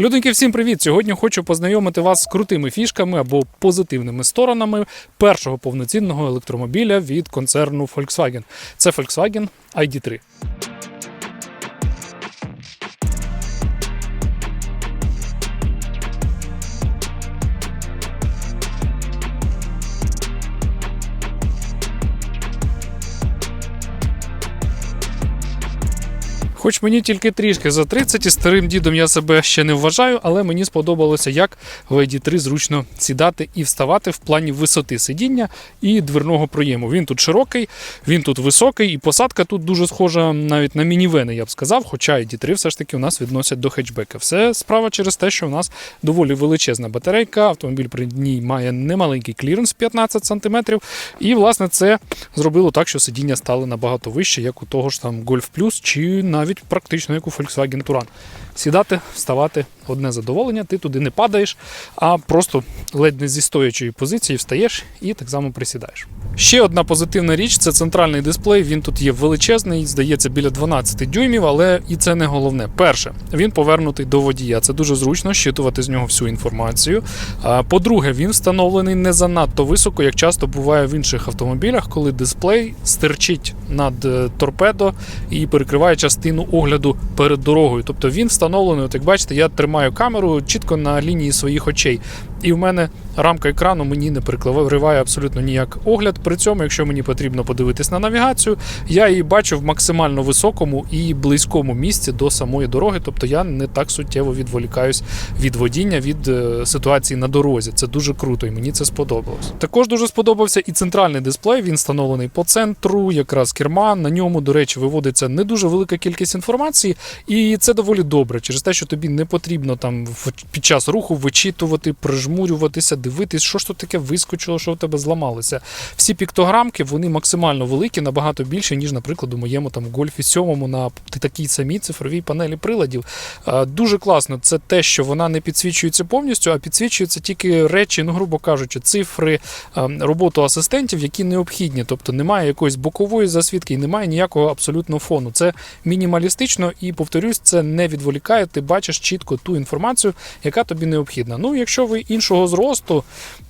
Люденьки, всім привіт! Сьогодні хочу познайомити вас з крутими фішками або позитивними сторонами першого повноцінного електромобіля від концерну Volkswagen. Це Volkswagen ID3. Хоч мені тільки трішки за 30 і старим дідом я себе ще не вважаю, але мені сподобалося, як в ID3 зручно сідати і вставати в плані висоти сидіння і дверного проєму. Він тут широкий, він тут високий, і посадка тут дуже схожа навіть на мінівени, я б сказав. Хоча ID3 все ж таки у нас відносять до хетчбека. Все справа через те, що у нас доволі величезна батарейка. Автомобіль при ній має немаленький кліренс 15 см. І, власне, це зробило так, що сидіння стали набагато вище, як у того ж там Golf Plus, чи навіть практично як у Volkswagen Touran. Сідати, вставати одне задоволення, ти туди не падаєш, а просто ледь не зі стоячої позиції встаєш і так само присідаєш. Ще одна позитивна річ це центральний дисплей. Він тут є величезний, здається, біля 12 дюймів, але і це не головне. Перше, він повернутий до водія. Це дуже зручно щитувати з нього всю інформацію. По-друге, він встановлений не занадто високо, як часто буває в інших автомобілях, коли дисплей стирчить над е, торпедо і перекриває частину огляду перед дорогою. Тобто він встановлений, от як бачите, я тримаю камеру чітко на лінії своїх очей. І в мене рамка екрану мені не перекриває абсолютно ніяк огляд. При цьому, якщо мені потрібно подивитись на навігацію, я її бачу в максимально високому і близькому місці до самої дороги. Тобто я не так суттєво відволікаюсь від водіння, від е, ситуації на дорозі. Це дуже круто, і мені це сподобалось. Також дуже сподобався і центральний дисплей. Він встановлений по центру, якраз керма. На ньому, до речі, виводиться не дуже велика кількість інформації, і це доволі добре, через те, що тобі не потрібно там під час руху вичитувати, прижмурюватися, дивитись, що ж тут таке вискочило, що у тебе зламалося. Всі піктограмки вони максимально великі, набагато більше, ніж, наприклад, у моєму там гольфі 7 на такій самій цифровій панелі приладів. Дуже класно. Це те, що вона не підсвічується повністю, а підсвічуються тільки речі, ну, грубо кажучи, цифри, роботу асистентів, які необхідні. Тобто немає якоїсь бокової засвідки і немає ніякого абсолютно фону. Це мінімалістично і повторюсь, це не відволікає. Ти бачиш чітко ту інформацію, яка тобі необхідна. Ну, якщо ви іншого зросту,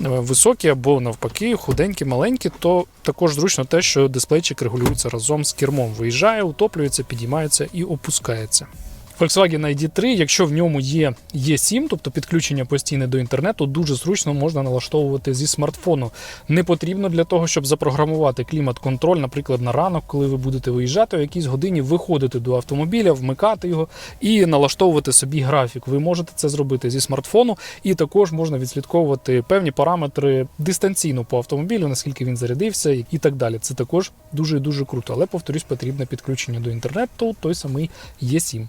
е, високі або навпаки, худенькі, маленькі, то також зручно те, що дисплейчик регулюється разом з кермом. Виїжджає, утоплюється, підіймається і опускається. Volkswagen ID3, якщо в ньому є E7, тобто підключення постійне до інтернету, дуже зручно можна налаштовувати зі смартфону. Не потрібно для того, щоб запрограмувати клімат-контроль, наприклад, на ранок, коли ви будете виїжджати, о якійсь годині виходити до автомобіля, вмикати його і налаштовувати собі графік. Ви можете це зробити зі смартфону, і також можна відслідковувати певні параметри дистанційно по автомобілю, наскільки він зарядився і так далі. Це також дуже дуже круто. Але повторюсь, потрібне підключення до інтернету, той самий E7.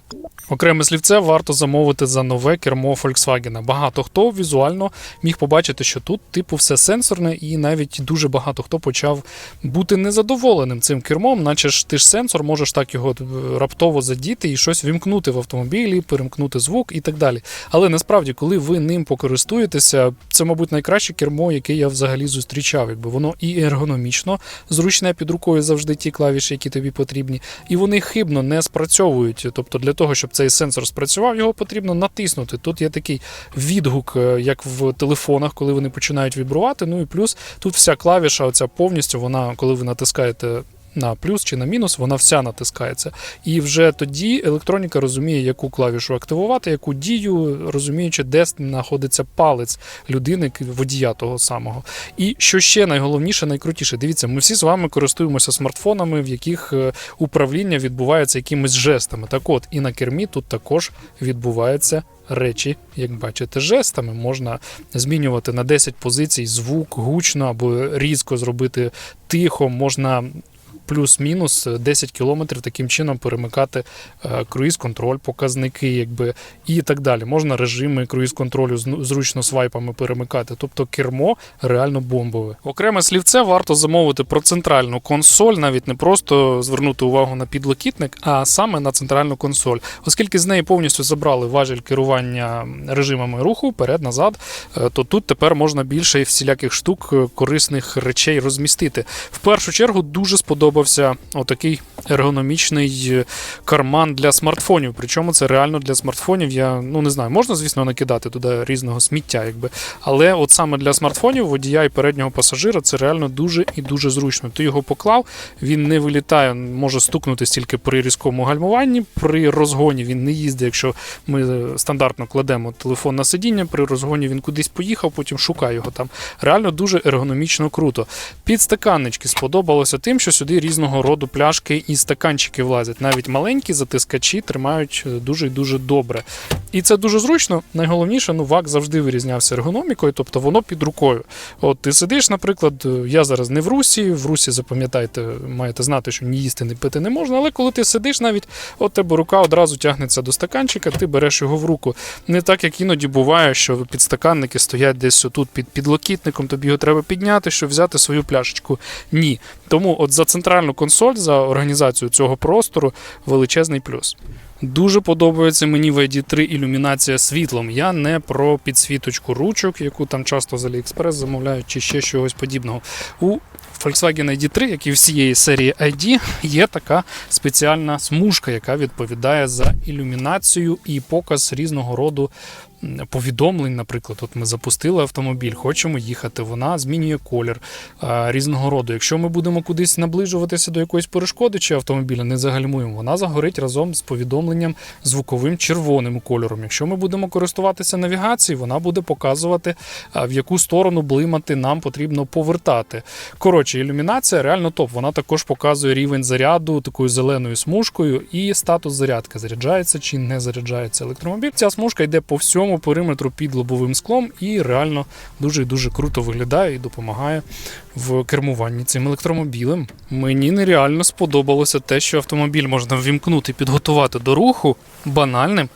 Окреме слівце варто замовити за нове кермо Volkswagen. Багато хто візуально міг побачити, що тут, типу, все сенсорне, і навіть дуже багато хто почав бути незадоволеним цим кермом, наче ж ти ж сенсор, можеш так його е, раптово задіти і щось вімкнути в автомобілі, перемкнути звук і так далі. Але насправді, коли ви ним покористуєтеся, це, мабуть, найкраще кермо, яке я взагалі зустрічав. Якби воно і ергономічно зручне під рукою завжди ті клавіші, які тобі потрібні, і вони хибно не спрацьовують. Тобто, для того, щоб цей сенсор спрацював, його потрібно натиснути. Тут є такий відгук, е, як в телефонах, коли вони починають вібрувати. Ну і плюс тут вся клавіша, оця повністю, вона, коли ви натискаєте. На плюс чи на мінус, вона вся натискається. І вже тоді електроніка розуміє, яку клавішу активувати, яку дію, розуміючи, де знаходиться палець людини, водія того самого. І що ще найголовніше, найкрутіше, дивіться, ми всі з вами користуємося смартфонами, в яких е, управління відбувається якимись жестами. Так от, і на кермі тут також відбуваються речі, як бачите, жестами. Можна змінювати на 10 позицій звук гучно або різко зробити тихо, можна. Плюс-мінус 10 кілометрів таким чином перемикати е, круїз-контроль, показники, якби і так далі. Можна режими круїз-контролю зну- зручно свайпами перемикати. Тобто кермо реально бомбове. Окреме слівце варто замовити про центральну консоль, навіть не просто звернути увагу на підлокітник, а саме на центральну консоль, оскільки з неї повністю забрали важіль керування режимами руху вперед-назад, е, то тут тепер можна більше всіляких штук е, корисних речей розмістити. В першу чергу дуже сподобалося сподобався отакий ергономічний е, карман для смартфонів. Причому це реально для смартфонів. Я ну не знаю, можна, звісно, накидати туди різного сміття, якби. Але от саме для смартфонів, водія і переднього пасажира, це реально дуже і дуже зручно. Ти його поклав, він не вилітає, може стукнути стільки при різкому гальмуванні. При розгоні він не їздить, якщо ми е, стандартно кладемо телефон на сидіння, при розгоні він кудись поїхав, потім шукає його там. Реально дуже ергономічно круто. Підстаканнички сподобалося тим, що сюди різного роду пляшки і стаканчики влазять. Навіть маленькі затискачі тримають е, дуже і дуже добре. І це дуже зручно. Найголовніше, ну ВАК завжди вирізнявся ергономікою, тобто воно під рукою. От ти сидиш, наприклад, е, я зараз не в Русі. В Русі, запам'ятайте, маєте знати, що ні їсти, ні пити не можна. Але коли ти сидиш, навіть от тебе рука одразу тягнеться до стаканчика, ти береш його в руку. Не так, як іноді буває, що підстаканники стоять десь отут під підлокітником, тобі його треба підняти, щоб взяти свою пляшечку. Ні. Тому от за центральну консоль, за організацію цього простору величезний плюс. Дуже подобається мені в ID3 ілюмінація світлом. Я не про підсвіточку ручок, яку там часто з AliExpress замовляють, чи ще чогось подібного. У Volkswagen ID3, як і всієї серії ID, є така спеціальна смужка, яка відповідає за ілюмінацію і показ різного роду повідомлень. Наприклад, от ми запустили автомобіль, хочемо їхати. Вона змінює колір різного роду. Якщо ми будемо кудись наближуватися до якоїсь перешкоди чи автомобіля, не загальмуємо, вона загорить разом з повідомленням звуковим червоним кольором. Якщо ми будемо користуватися навігацією, вона буде показувати, в яку сторону блимати нам потрібно повертати. Коротше, ілюмінація реально топ. Вона також показує рівень заряду такою зеленою смужкою і статус зарядки. Заряджається чи не заряджається електромобіль. Ця смужка йде по всьому периметру під лобовим склом і реально дуже і дуже круто виглядає і допомагає в кермуванні цим електромобілем. Мені нереально сподобалося те, що автомобіль можна ввімкнути, підготувати до руху банальним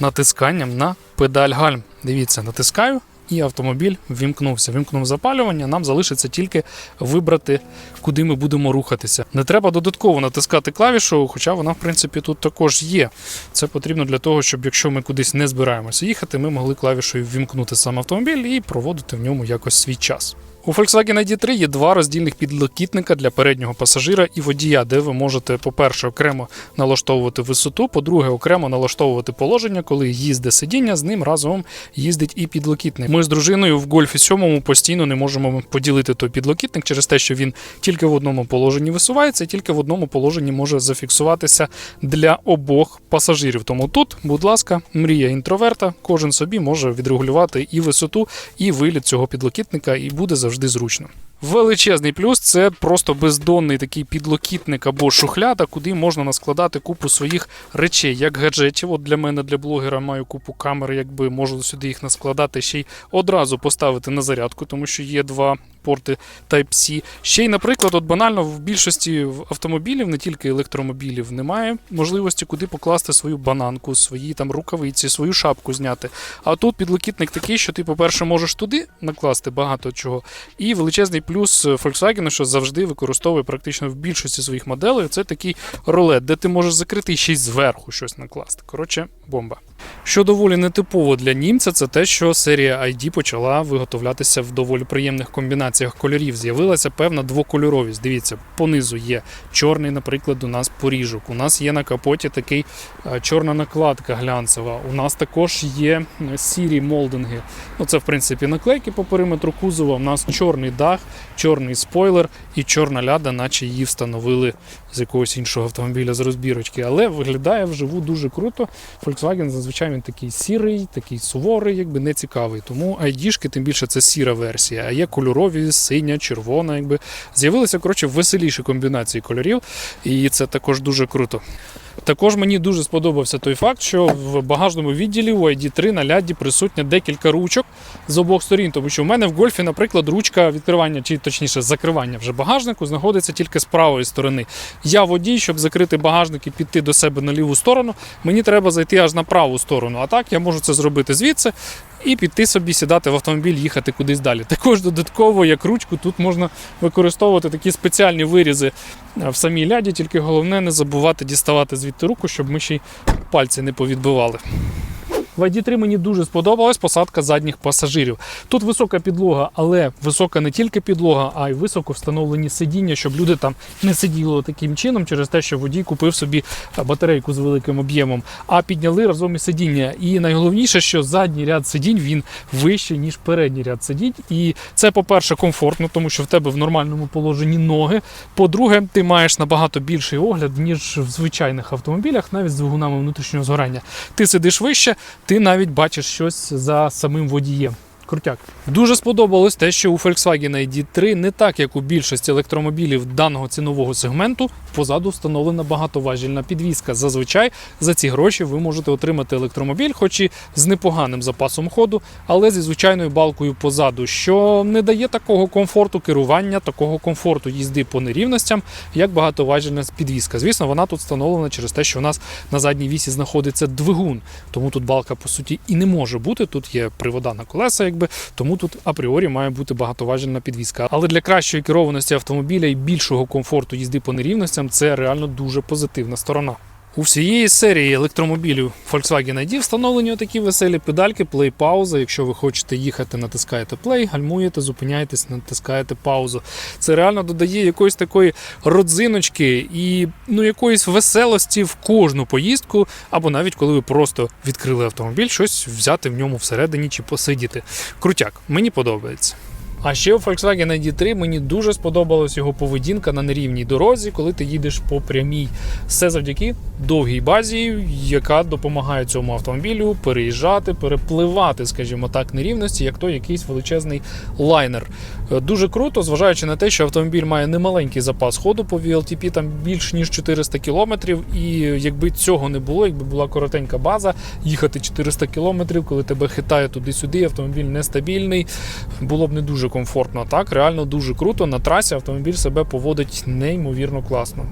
натисканням на педаль гальм. Дивіться, натискаю. І автомобіль вімкнувся. Вімкнув запалювання. Нам залишиться тільки вибрати, куди ми будемо рухатися. Не треба додатково натискати клавішу, хоча вона, в принципі, тут також є. Це потрібно для того, щоб якщо ми кудись не збираємося їхати, ми могли клавішою вімкнути сам автомобіль і проводити в ньому якось свій час. У Volkswagen ID3 є два роздільних підлокітника для переднього пасажира і водія, де ви можете, по-перше, окремо налаштовувати висоту, по-друге, окремо налаштовувати положення, коли їздить сидіння, з ним разом їздить і підлокітник. Ми з дружиною в гольфі 7 постійно не можемо поділити той підлокітник через те, що він тільки в одному положенні висувається, і тільки в одному положенні може зафіксуватися для обох пасажирів. Тому тут, будь ласка, мрія інтроверта, кожен собі може відрегулювати і висоту, і виліт цього підлокітника, і буде завжди зручно. Величезний плюс це просто бездонний такий підлокітник або шухляда, куди можна наскладати купу своїх речей, як гаджетів. От для мене, для блогера, маю купу камер, якби можу сюди їх наскладати, ще й одразу поставити на зарядку, тому що є два порти Type-C. Ще й, наприклад, от банально в більшості автомобілів, не тільки електромобілів, немає можливості куди покласти свою бананку, свої там рукавиці, свою шапку зняти. А тут підлокітник такий, що ти, по-перше, можеш туди накласти багато чого. І величезний плюс Volkswagen, що завжди використовує практично в більшості своїх моделей, це такий ролет, де ти можеш закрити ще й зверху щось накласти. Коротше, бомба. Що доволі нетипово для німця, це те, що серія ID почала виготовлятися в доволі приємних комбінаціях кольорів. З'явилася певна двокольоровість. Dивіться, понизу є чорний, наприклад, у нас поріжок. У нас є на капоті такий е, чорна накладка глянцева. У нас також є сірі молдинги. Ну, це, в принципі, наклейки по периметру кузова. У нас чорний дах, чорний спойлер і чорна ляда, наче її встановили з якогось іншого автомобіля з розбірочки. Але виглядає вживу дуже круто. Volkswagen зазвичай він такий сірий, такий суворий, якби не цікавий. Тому ID-шки, тим більше це сіра версія, а є кольорові, синя, червона. Якби з'явилися коротше веселіші комбінації кольорів, і це також дуже круто. Також мені дуже сподобався той факт, що в багажному відділі у ID3 на ляді присутня декілька ручок з обох сторін, тому що в мене в гольфі, наприклад, ручка відкривання, чи точніше закривання вже багажнику, знаходиться тільки з правої сторони. Я водій, щоб закрити багажник і піти до себе на ліву сторону, мені треба зайти аж на праву сторону. А так я можу це зробити звідси і піти собі сідати в автомобіль, їхати кудись далі. Також додатково, як ручку, тут можна використовувати такі спеціальні вирізи е, в самій ляді, тільки головне не забувати діставати звідти руку, щоб ми ще й пальці не повідбивали. В ID3 мені дуже сподобалась посадка задніх пасажирів. Тут висока підлога, але висока не тільки підлога, а й високо встановлені сидіння, щоб люди там не сиділи таким чином через те, що водій купив собі е, батарейку з великим об'ємом, а підняли разом і сидіння. І найголовніше, що задній ряд сидінь він вищий, ніж передній ряд сидінь. І це, по-перше, комфортно, тому що в тебе в нормальному положенні ноги. По-друге, ти маєш набагато більший огляд, ніж в звичайних автомобілях, навіть з двигунами внутрішнього згорання. Ти сидиш вище, ти навіть бачиш щось за самим водієм. Крутяк. Дуже сподобалось те, що у Volkswagen ID3 не так, як у більшості електромобілів даного цінового сегменту, позаду встановлена багатоважільна підвізка. Зазвичай за ці гроші ви можете отримати електромобіль, хоч і з непоганим запасом ходу, але зі звичайною балкою позаду, що не дає такого комфорту керування, такого комфорту їзди по нерівностям, як багатоважільна підвізка. Звісно, вона тут встановлена через те, що у нас на задній вісі знаходиться двигун, тому тут балка по суті і не може бути. Тут є привода на колеса, якби тому тут апріорі має бути багатоважельна підвізка. Але для кращої керованості автомобіля і більшого комфорту їзди по нерівностям це реально дуже позитивна сторона. У всієї серії електромобілів Volkswagen ID встановлені отакі веселі педальки плей-пауза. Якщо ви хочете їхати, натискаєте плей, гальмуєте, зупиняєтесь, натискаєте паузу. Це реально додає якоїсь такої родзиночки і ну якоїсь веселості в кожну поїздку, або навіть коли ви просто відкрили автомобіль, щось взяти в ньому всередині чи посидіти. Крутяк, мені подобається. А ще у Volkswagen ID3 мені дуже сподобалась його поведінка на нерівній дорозі, коли ти їдеш по прямій. Все завдяки довгій базі, яка допомагає цьому автомобілю переїжджати, перепливати, скажімо так, нерівності, як то якийсь величезний лайнер. Е, Дуже круто, зважаючи на те, що автомобіль має немаленький запас ходу по VLTP, там більш ніж 400 кілометрів. І якби цього не було, якби була коротенька база, їхати 400 кілометрів, коли тебе хитає туди-сюди, автомобіль нестабільний, було б не дуже комфортно. Так, реально дуже круто. На трасі автомобіль себе поводить неймовірно класно.